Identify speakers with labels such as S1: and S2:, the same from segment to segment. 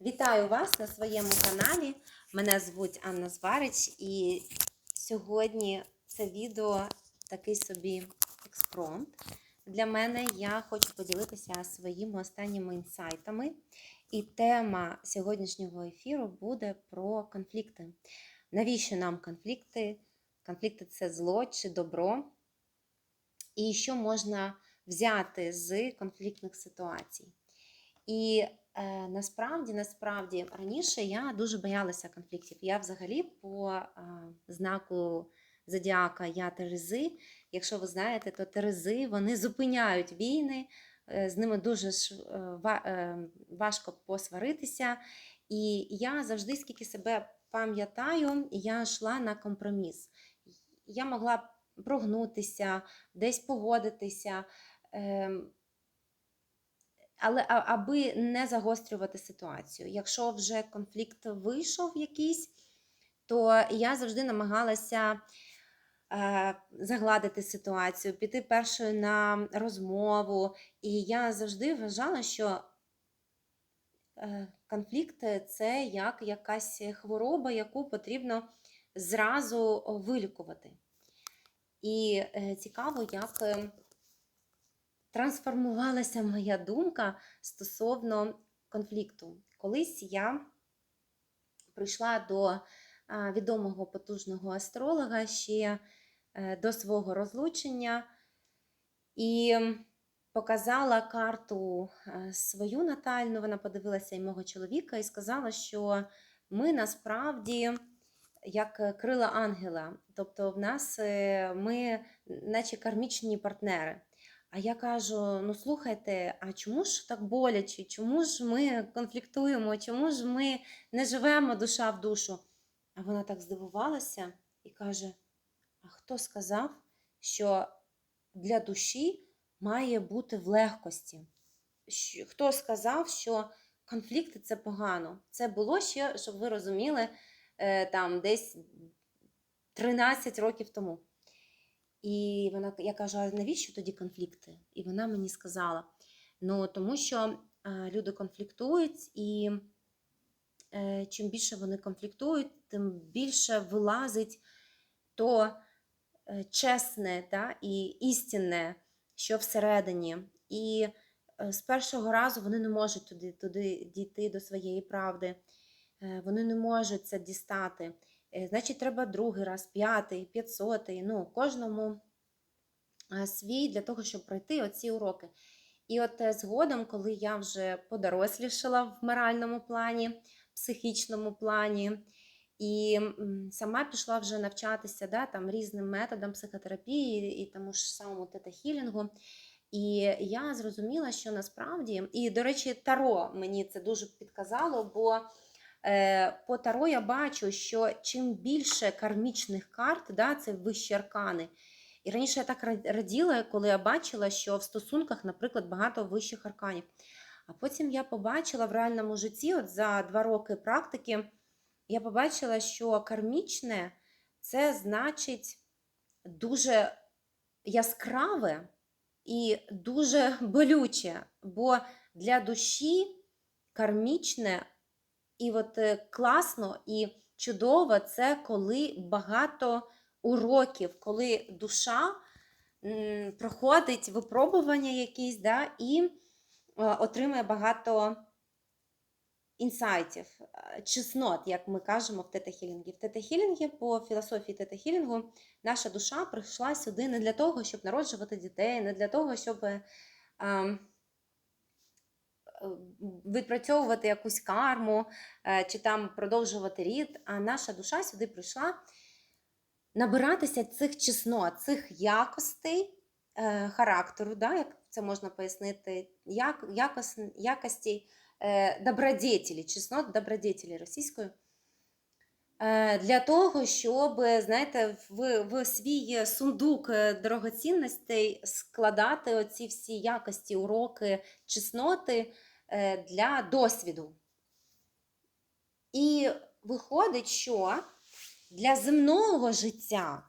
S1: Вітаю вас на своєму каналі. Мене звуть Анна Зварич, і сьогодні це відео такий собі експромт. Для мене я хочу поділитися своїми останніми інсайтами. І тема сьогоднішнього ефіру буде про конфлікти. Навіщо нам конфлікти? Конфлікти це зло чи добро? І що можна взяти з конфліктних ситуацій? І насправді, насправді, раніше я дуже боялася конфліктів. Я взагалі по е, знаку зодіака я Терези. Якщо ви знаєте, то Терези вони зупиняють війни, е, з ними дуже е, е, важко посваритися. І я завжди, скільки себе пам'ятаю, я йшла на компроміс. Я могла прогнутися, десь погодитися. Е, але аби не загострювати ситуацію. Якщо вже конфлікт вийшов якийсь, то я завжди намагалася е, загладити ситуацію, піти першою на розмову. І я завжди вважала, що е, конфлікт це як якась хвороба, яку потрібно зразу вилікувати. І е, цікаво, як. Е, трансформувалася моя думка стосовно конфлікту. Колись я прийшла до відомого потужного астролога ще е, до свого розлучення і показала карту е, свою натальну. Вона подивилася і мого чоловіка і сказала, що ми насправді. Як крила ангела, тобто в нас е, ми, наче кармічні партнери. А я кажу: ну слухайте, а чому ж так боляче? Чому ж ми конфліктуємо? Чому ж ми не живемо душа в душу? А вона так здивувалася і каже: А хто сказав, що для душі має бути в легкості? Хто сказав, що конфлікти це погано? Це було ще, щоб ви розуміли, е, там десь 13 років тому. І вона, я кажу, а навіщо тоді конфлікти? І вона мені сказала: ну тому що е, люди конфліктують, і е, чим більше вони конфліктують, тим більше вилазить то е, чесне та, і істинне, що всередині. І е, з першого разу вони не можуть туди, туди дійти до своєї правди, вони не можуть це дістати. Е, Значить, треба другий раз, п'ятий, п'ятсотий, ну, кожному е, свій для того, щоб пройти оці уроки. І от е, згодом, коли я вже подорослішала в моральному плані, психічному плані, і сама пішла вже навчатися да, там, різним методам психотерапії і тому ж самому тета-хілінгу. І я зрозуміла, що насправді, і, до речі, Таро мені це дуже підказало, бо По Таро я бачу, що чим більше кармічних карт, да, це вищі аркани. І раніше я так раділа, коли я бачила, що в стосунках, наприклад, багато вищих арканів. А потім я побачила в реальному житті, от за два роки практики, я побачила, що кармічне це значить дуже яскраве і дуже болюче. Бо для душі кармічне і от е, класно і чудово це коли багато уроків, коли душа проходить випробування якісь, да, і е, отримує багато інсайтів, е, чеснот, як ми кажемо в тета-хілінгі. В тета-хілінгі, по філософії тета-хілінгу, наша душа прийшла сюди не для того, щоб народжувати дітей, не для того, щоб. ем, відпрацьовувати якусь карму е, чи там продовжувати рід, а наша душа сюди прийшла набиратися цих чеснот, цих якостей е, характеру, да, як це можна пояснити, як, якос, якості е, добродетелі, чеснот добродетелі російською. Е, Для того, щоб, знаєте, в, в свій сундук е, дорогоцінностей складати оці всі якості, уроки, чесноти е, для досвіду. І виходить, що для земного життя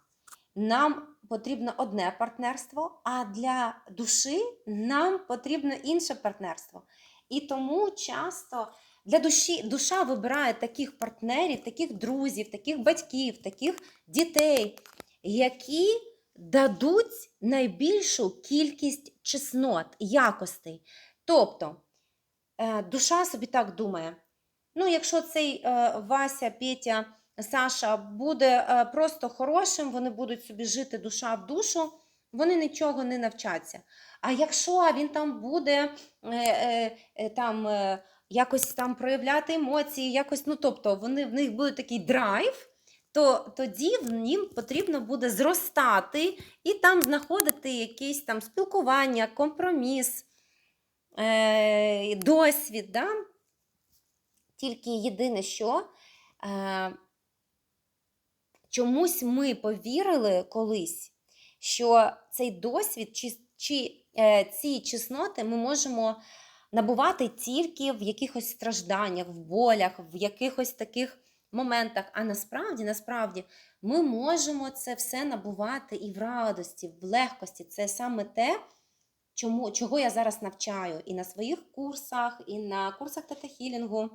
S1: нам потрібно одне партнерство, а для душі нам потрібно інше партнерство. І тому часто Для душі душа вибирає таких партнерів, таких друзів, таких батьків, таких дітей, які дадуть найбільшу кількість чеснот, якостей. Тобто е, душа собі так думає: ну, якщо цей е, Вася, Петя, Саша буде е, просто хорошим, вони будуть собі жити душа в душу, вони нічого не навчаться. А якщо він там буде е, е, е, там, е, якось там проявляти емоції, якось, ну тобто вони, в них буде такий драйв, то тоді їм потрібно буде зростати і там знаходити якесь там спілкування, компроміс, е, досвід. Да? Тільки єдине, що е, чомусь ми повірили колись, що цей досвід чи, чи е, ці чесноти ми можемо набувати тільки в якихось стражданнях, в болях, в якихось таких моментах. А насправді, насправді, ми можемо це все набувати і в радості, в легкості. Це саме те, чому, чого я зараз навчаю і на своїх курсах, і на курсах тета-хілінгу,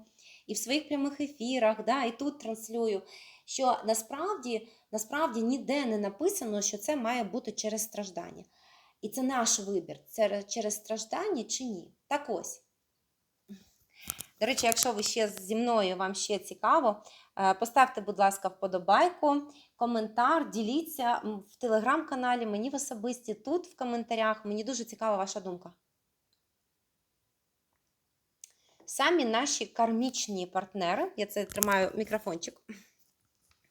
S1: і в своїх прямих ефірах, да, і тут транслюю. Що насправді, насправді ніде не написано, що це має бути через страждання. І це наш вибір, це через страждання чи ні. Так ось. До речі, якщо ви ще зі мною вам ще цікаво, е, поставте, будь ласка, вподобайку, коментар, діліться в телеграм-каналі, мені в особисті, тут в коментарях. Мені дуже цікава ваша думка. Самі наші кармічні партнери, я це тримаю мікрофончик,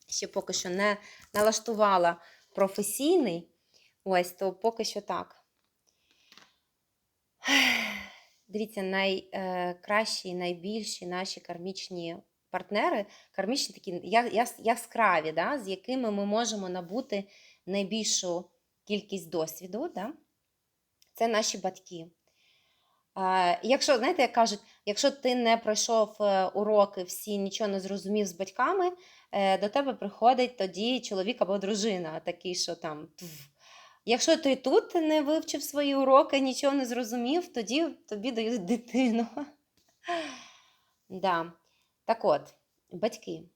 S1: ще поки що не налаштувала професійний. Ось, то поки що так. Дивіться, найкращі, найбільші наші кармічні партнери, кармічні такі яскраві, да, з якими ми можемо набути найбільшу кількість досвіду. Да? Це наші батьки. Якщо, знаєте, як кажуть, якщо ти не пройшов е, уроки, всі нічого не зрозумів з батьками, е, до тебе приходить тоді чоловік або дружина, такий, що там. «Тф». Якщо ти тут не вивчив свої уроки, нічого не зрозумів, тоді тобі дають дитину. Да. Так от, батьки.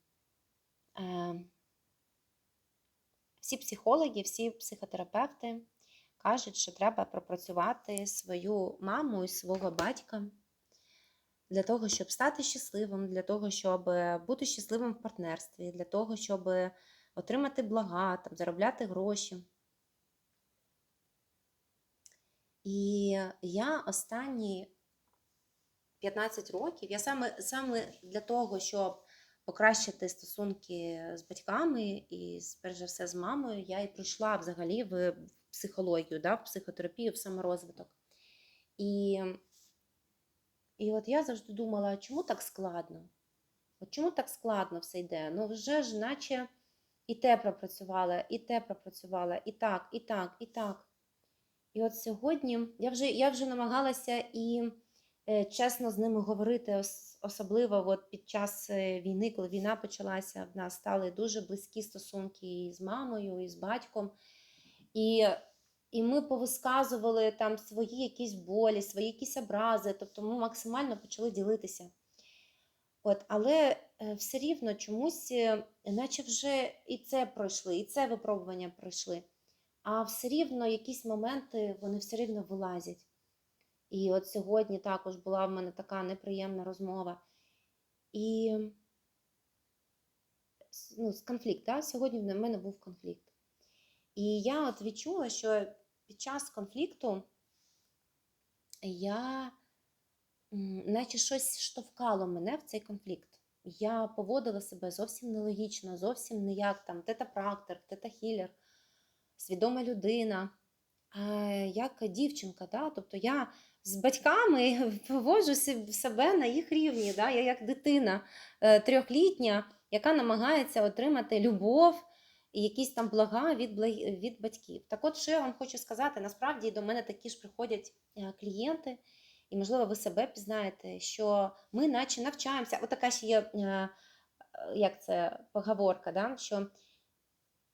S1: Е, всі психологи, всі психотерапевти кажуть, що треба пропрацювати свою маму і свого батька для того, щоб стати щасливим, для того, щоб бути щасливим в партнерстві, для того, щоб отримати блага, там, заробляти гроші. І я останні 15 років, я саме, саме для того, щоб покращити стосунки з батьками і, перш за все, з мамою, я і прийшла взагалі в психологію, да, в психотерапію, в саморозвиток. І, і от я завжди думала, чому так складно? От чому так складно все йде? Ну вже ж, наче і те пропрацювала, і те пропрацювала, і так, і так, і так. І от сьогодні я вже, я вже намагалася і е, чесно з ними говорити, ос- особливо от під час е, війни, коли війна почалася, в нас стали дуже близькі стосунки і з мамою, і з батьком. І, і ми повисказували там свої якісь болі, свої якісь образи, тобто ми максимально почали ділитися. От, але е, все рівно чомусь, наче вже і це пройшли, і це випробування пройшли. А все рівно якісь моменти вони все рівно вилазять. І от сьогодні також була в мене така неприємна розмова. І ну, конфлікт, да? сьогодні в мене був конфлікт. І я от відчула, що під час конфлікту я наче щось штовхало мене в цей конфлікт. Я поводила себе зовсім нелогічно, зовсім не як там тета-практик, тета-хілер, свідома людина, як дівчинка. Да? Тобто я з батьками поводжу се- себе на їх рівні. Да? Я як дитина е, трьохлітня, яка намагається отримати любов і якісь там блага від, від батьків. Так от, що я вам хочу сказати, насправді до мене такі ж приходять е, клієнти, і, можливо, ви себе пізнаєте, що ми наче навчаємося. От така ще є, е, як це, поговорка, да? що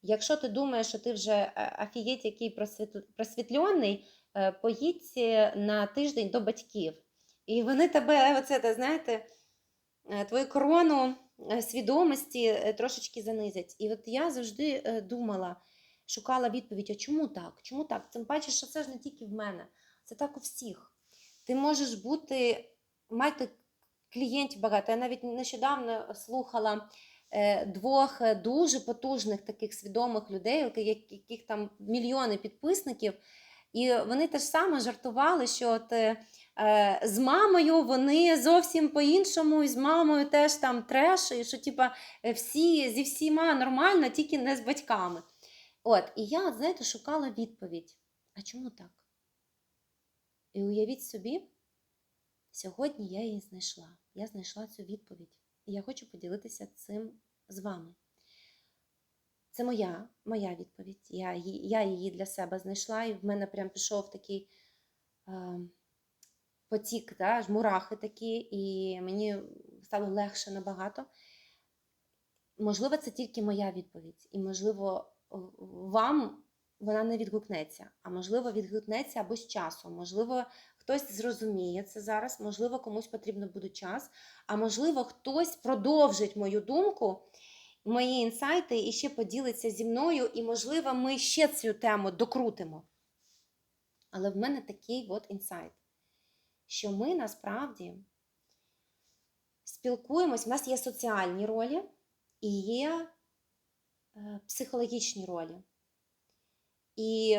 S1: якщо ти думаєш, що ти вже е, афієть, який просвіт- просвітлений, е, поїдь е, на тиждень до батьків. І вони тебе, оце, те, знаєте, е, твою корону е, свідомості е, трошечки занизять. І от я завжди е, думала, шукала відповідь: а чому так? Чому так? Тим паче, що це ж не тільки в мене, це так у всіх. Ти можеш бути, мати клієнтів багато. Я навіть нещодавно слухала е, двох е, дуже потужних таких свідомих людей, яких там мільйони підписників. І вони теж саме жартували, що от, е, е, з мамою вони зовсім по-іншому, і з мамою теж там треш, і що типа, е, всі зі всіма нормально, тільки не з батьками. От, і я, знаєте, шукала відповідь. А чому так? І уявіть собі, сьогодні я її знайшла. Я знайшла цю відповідь. І я хочу поділитися цим з вами. Це моя, моя відповідь. Я, я її для себе знайшла, і в мене прям пішов такий е, потік, да, мурахи такі, і мені стало легше набагато. Можливо, це тільки моя відповідь, і, можливо, вам вона не відгукнеться, а можливо, відгукнеться або з часом. Можливо, хтось зрозуміє це зараз, можливо, комусь потрібно буде час, а можливо, хтось продовжить мою думку мої інсайти і ще поділиться зі мною, і, можливо, ми ще цю тему докрутимо. Але в мене такий от інсайт, що ми насправді спілкуємось, в нас є соціальні ролі і є е, психологічні ролі. І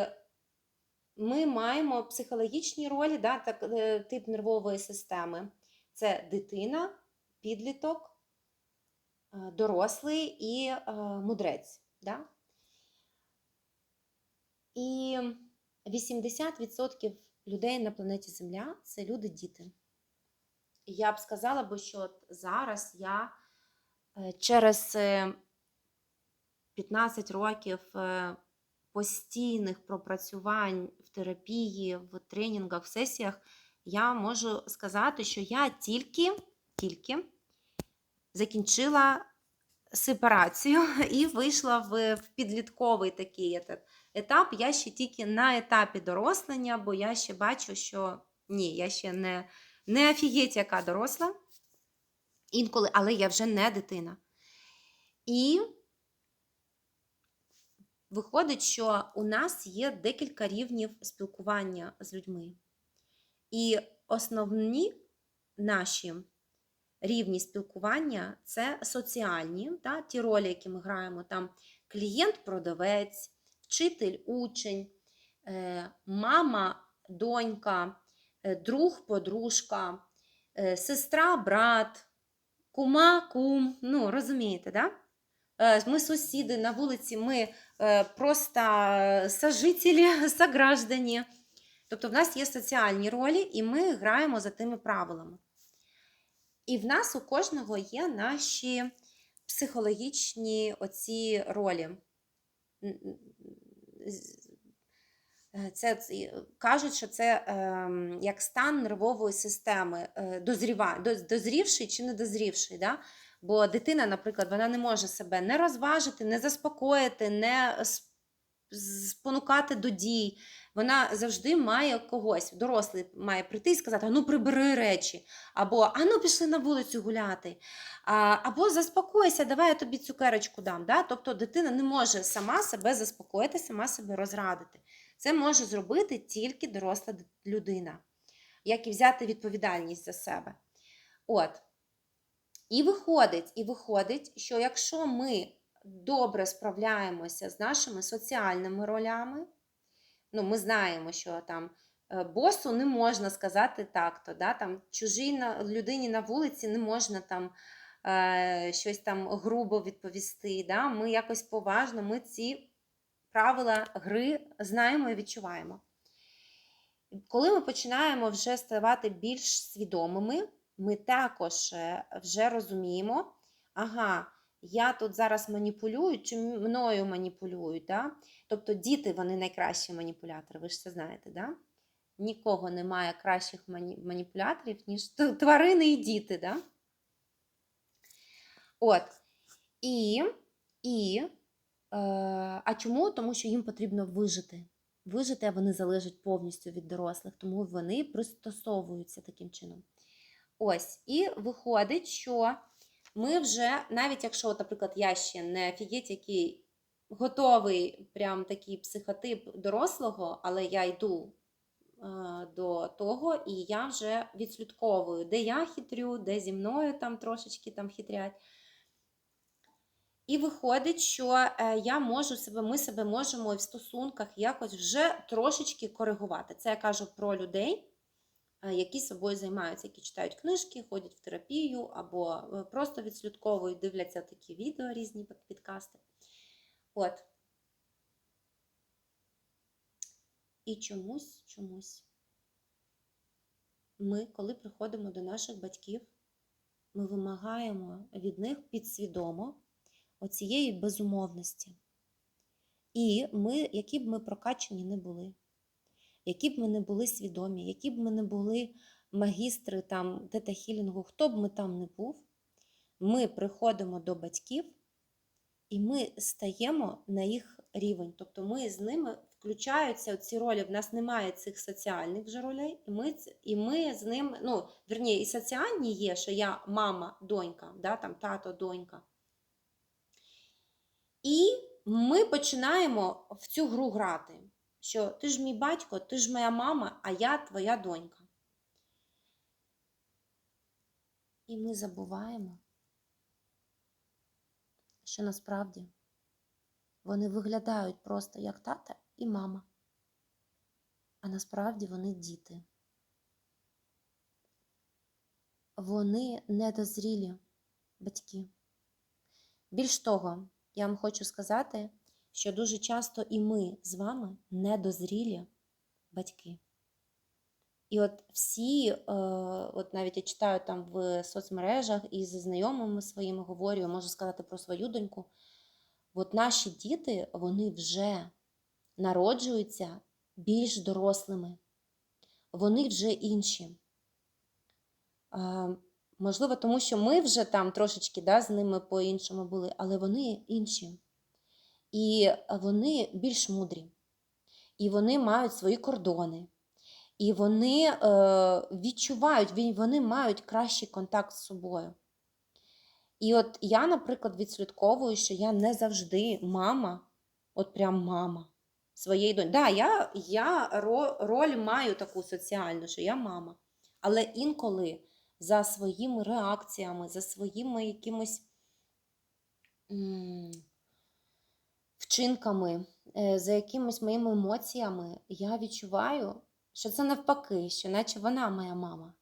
S1: ми маємо психологічні ролі, да, так, е, тип нервової системи. Це дитина, підліток, е, дорослий і е, мудрець. Да? І 80% людей на планеті Земля це люди-діти. Я б сказала би, що зараз я через е, 15 років постійних пропрацювань в терапії, в тренінгах, в сесіях, я можу сказати, що я тільки, тільки закінчила сепарацію і вийшла в, підлітковий такий етап. Я ще тільки на етапі дорослення, бо я ще бачу, що ні, я ще не, не офігеть, яка доросла. Інколи, але я вже не дитина. І виходить, що у нас є декілька рівнів спілкування з людьми. І основні наші рівні спілкування це соціальні, та, ті ролі, які ми граємо, там клієнт-продавець, вчитель-учень, е, мама, донька, е, друг, подружка, е, сестра, брат, кума, кум. Ну, розумієте, да? Ми сусіди на вулиці, ми просто сожителі, сограждані. Тобто в нас є соціальні ролі, і ми граємо за тими правилами. І в нас у кожного є наші психологічні оці ролі. Е, Це, кажуть, що це ем, як стан нервової системи, е, дозріва, доз- дозрівший чи недозрівший. Да? Бо дитина, наприклад, вона не може себе не розважити, не заспокоїти, не спонукати до дій. Вона завжди має когось, дорослий має прийти і сказати: ну прибери речі, або а ну пішли на вулицю гуляти, або заспокойся, давай я тобі цукерочку дам. Да? Тобто дитина не може сама себе заспокоїти, сама себе розрадити. Це може зробити тільки доросла людина, як і взяти відповідальність за себе. От. І виходить, і виходить, що якщо ми добре справляємося з нашими соціальними ролями, ну, ми знаємо, що там е, босу не можна сказати так-то, да? там чужій людині на вулиці не можна там е, щось там грубо відповісти. Да? Ми якось поважно, ми ці правила гри знаємо і відчуваємо. Коли ми починаємо вже ставати більш свідомими, ми також е, вже розуміємо, ага, я тут зараз маніпулюю, чи мною маніпулюють. Да? Тобто діти вони найкращі маніпулятори, ви ж це знаєте, да? Нікого немає кращих мані- маніпуляторів, ніж тварини і діти. Да? От. І, і е, а чому? Тому що їм потрібно вижити. Вижити, а вони залежать повністю від дорослих, тому вони пристосовуються таким чином. Ось, і виходить, що ми вже, навіть якщо, наприклад, я ще не офігеть, який готовий прям такий психотип дорослого, але я йду е, до того, і я вже відслідковую, де я хитрю, де зі мною там трошечки там хитрять. І виходить, що е, я можу себе, ми себе можемо в стосунках якось вже трошечки коригувати. Це я кажу про людей, які собою займаються, які читають книжки, ходять в терапію або е, просто відслідковують, дивляться такі відео, різні підкасти. От. І чомусь, чомусь. Ми, коли приходимо до наших батьків, ми вимагаємо від них підсвідомо оцієї безумовності. І ми, які б ми прокачані не були, які б ми не були свідомі, які б ми не були магістри там тета-хілінгу, хто б ми там не був, ми приходимо до батьків і ми стаємо на їх рівень. Тобто ми з ними включаються ці ролі. В нас немає цих соціальних вже ролей, і ми, і ми з ними, ну, верні, і соціальні є, що я мама, донька, да, там тато, донька. І ми починаємо в цю гру грати, що ти ж мій батько, ти ж моя мама, а я твоя донька. І ми забуваємо, що насправді вони виглядають просто як тата і мама, а насправді вони діти. Вони недозрілі батьки. Більш того, я вам хочу сказати, що дуже часто і ми з вами недозрілі батьки. І от всі, е, от навіть я читаю там в соцмережах і зі знайомими своїми говорю, можу сказати про свою доньку. От наші діти, вони вже народжуються більш дорослими, вони вже інші. Е, Можливо, тому що ми вже там трошечки да, з ними по-іншому були, але вони інші. І вони більш мудрі, і вони мають свої кордони, і вони е, відчувають, вони мають кращий контакт з собою. І от я, наприклад, відслідковую, що я не завжди мама, от прям мама своєї доньки. Да, я, я роль маю таку соціальну, що я мама. Але інколи за своїми реакціями, за своїми якимось вчинками, е, за якимись моїми емоціями, я відчуваю, що це навпаки, що наче вона моя мама,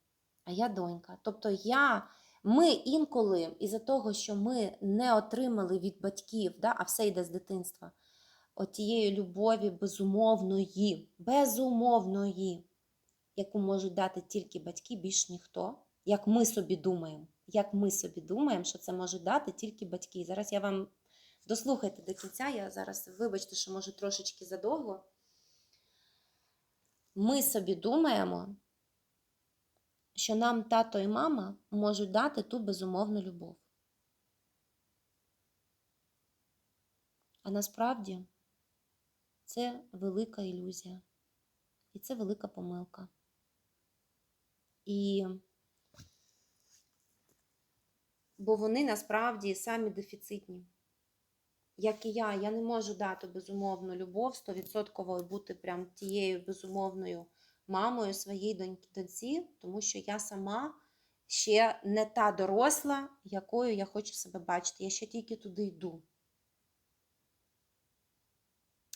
S1: а я донька. Тобто я, ми інколи, із-за того, що ми не отримали від батьків, да, а все йде з дитинства, отієї любові безумовної, безумовної, яку можуть дати тільки батьки, більш ніхто, як ми собі думаємо. Як ми собі думаємо, що це можуть дати тільки батьки. Зараз я вам дослухайте до кінця, я зараз, вибачте, що може трошечки задовго. Ми собі думаємо, що нам тато і мама можуть дати ту безумовну любов. А насправді це велика ілюзія. І це велика помилка. І бо вони насправді самі дефіцитні. Як і я, я не можу дати безумовну любов, 100% бути прям тією безумовною мамою своїй доньці, тому що я сама ще не та доросла, якою я хочу себе бачити. Я ще тільки туди йду.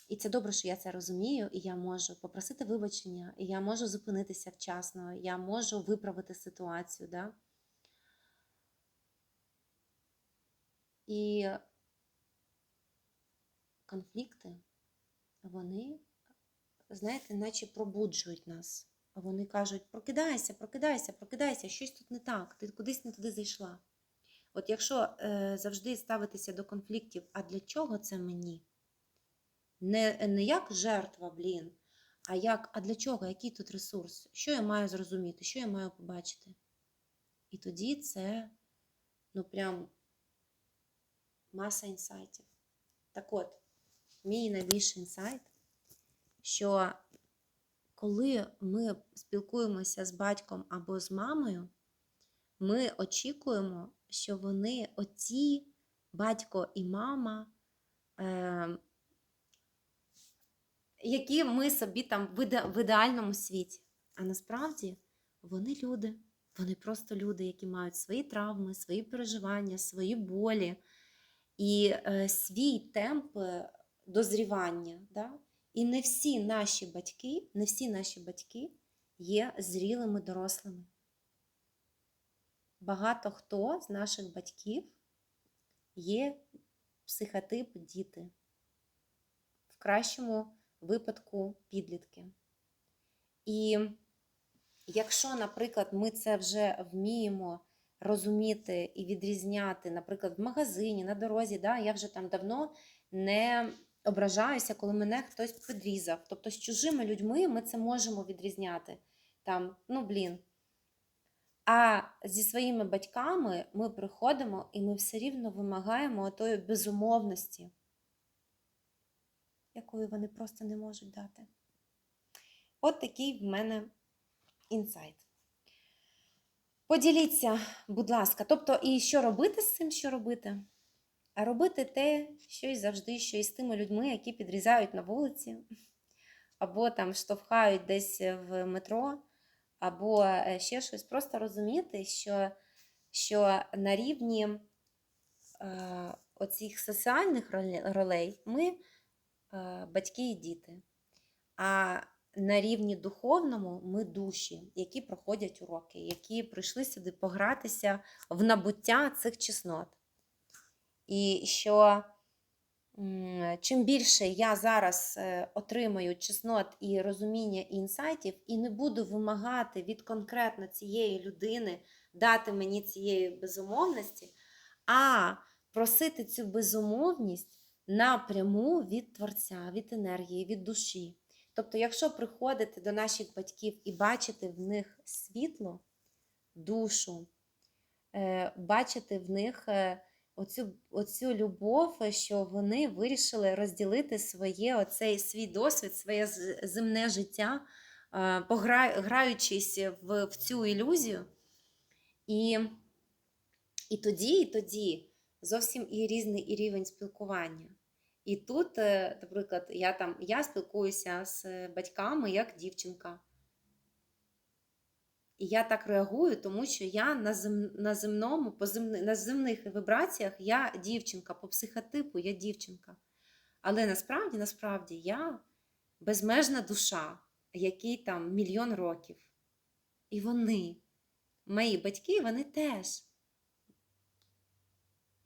S1: І це добре, що я це розумію, і я можу попросити вибачення, і я можу зупинитися вчасно, я можу виправити ситуацію. Да? І конфлікти, вони, знаєте, наче пробуджують нас. Вони кажуть: прокидайся, прокидайся, прокидайся, щось тут не так, ти кудись не туди зайшла. От якщо е, завжди ставитися до конфліктів, а для чого це мені? Не, не як жертва, блін, а як, а для чого? Який тут ресурс? Що я маю зрозуміти, що я маю побачити? І тоді це, ну прям маса інсайтів. Так от, мій найбільший інсайт, що коли ми спілкуємося з батьком або з мамою, ми очікуємо, що вони оці батько і мама, е, які ми собі там в, ідеальному світі. А насправді вони люди. Вони просто люди, які мають свої травми, свої переживання, свої болі і е, свій темп е, дозрівання. Да? І не всі наші батьки, не всі наші батьки є зрілими дорослими. Багато хто з наших батьків є психотип діти, в кращому випадку підлітки. І якщо, наприклад, ми це вже вміємо розуміти і відрізняти, наприклад, в магазині, на дорозі, да, я вже там давно не ображаюся, коли мене хтось підрізав. Тобто з чужими людьми ми це можемо відрізняти. Там, ну блін. А зі своїми батьками ми приходимо і ми все рівно вимагаємо тої безумовності, якої вони просто не можуть дати. От такий в мене інсайт. Поділіться, будь ласка, тобто, і що робити з цим, що робити? А робити те, що і завжди, що і з тими людьми, які підрізають на вулиці, або там штовхають десь в метро, або е, ще щось. Просто розуміти, що, що на рівні е, оцих соціальних ролей ми е, батьки і діти. А на рівні духовному ми душі, які проходять уроки, які прийшли сюди погратися в набуття цих чеснот. І що чим більше я зараз е, отримаю чеснот і розуміння і інсайтів, і не буду вимагати від конкретно цієї людини дати мені цієї безумовності, а просити цю безумовність напряму від Творця, від енергії, від душі. Тобто, якщо приходити до наших батьків і бачити в них світло, душу, е, бачити в них е, оцю, оцю любов, що вони вирішили розділити своє, оцей свій досвід, своє земне життя, е, погра- граючись в, в цю ілюзію. І, і тоді, і тоді зовсім і різний і рівень спілкування. І тут, е, наприклад, я там я спілкуюся з батьками як дівчинка. І я так реагую, тому що я на, зем, на земному, по земни, на земних вібраціях я дівчинка, по психотипу я дівчинка. Але насправді, насправді, я безмежна душа, якій там мільйон років. І вони, мої батьки, вони теж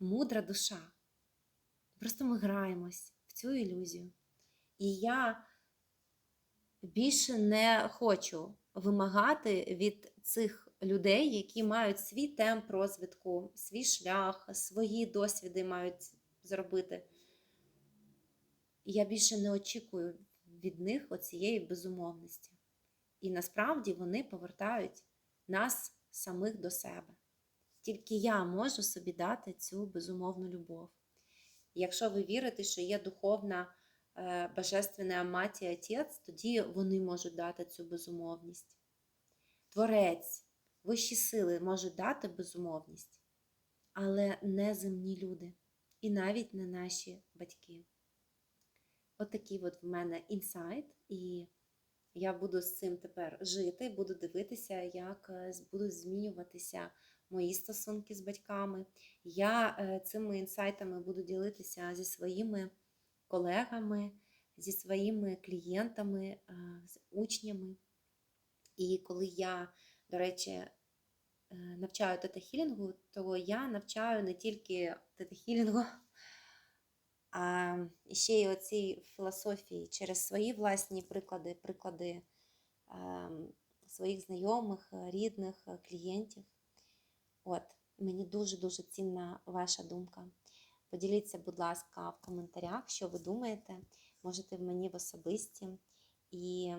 S1: мудра душа. Просто ми граємось в цю ілюзію. І я більше не хочу вимагати від цих людей, які мають свій темп розвитку, свій шлях, свої досвіди мають зробити. Я більше не очікую від них оцієї безумовності. І насправді вони повертають нас самих до себе. Тільки я можу собі дати цю безумовну любов. Якщо ви вірите, що є духовна божественна мать і отець, тоді вони можуть дати цю безумовність. Творець, вищі сили можуть дати безумовність, але не земні люди, і навіть не наші батьки. Отакий от, от в мене інсайт, і я буду з цим тепер жити, буду дивитися, як е, будуть змінюватися мої стосунки з батьками. Я е, цими інсайтами буду ділитися зі своїми колегами, зі своїми клієнтами, е, з учнями. І коли я, до речі, е, навчаю тета-хілінгу, то я навчаю не тільки тета-хілінгу, а ще й оцій філософії через свої власні приклади, приклади ем, своїх знайомих, рідних, клієнтів. От, мені дуже-дуже цінна ваша думка. Поділіться, будь ласка, в коментарях, що ви думаєте. Можете в мені в особисті. І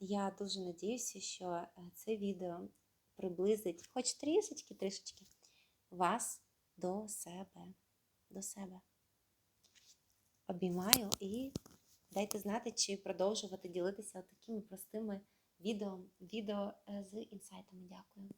S1: я дуже надіюся, що е, це відео приблизить хоч трішечки, трішечки вас до себе. До себе. Обіймаю і дайте знати, чи продовжувати ділитися такими простими відео, відео е, з інсайтами. Дякую.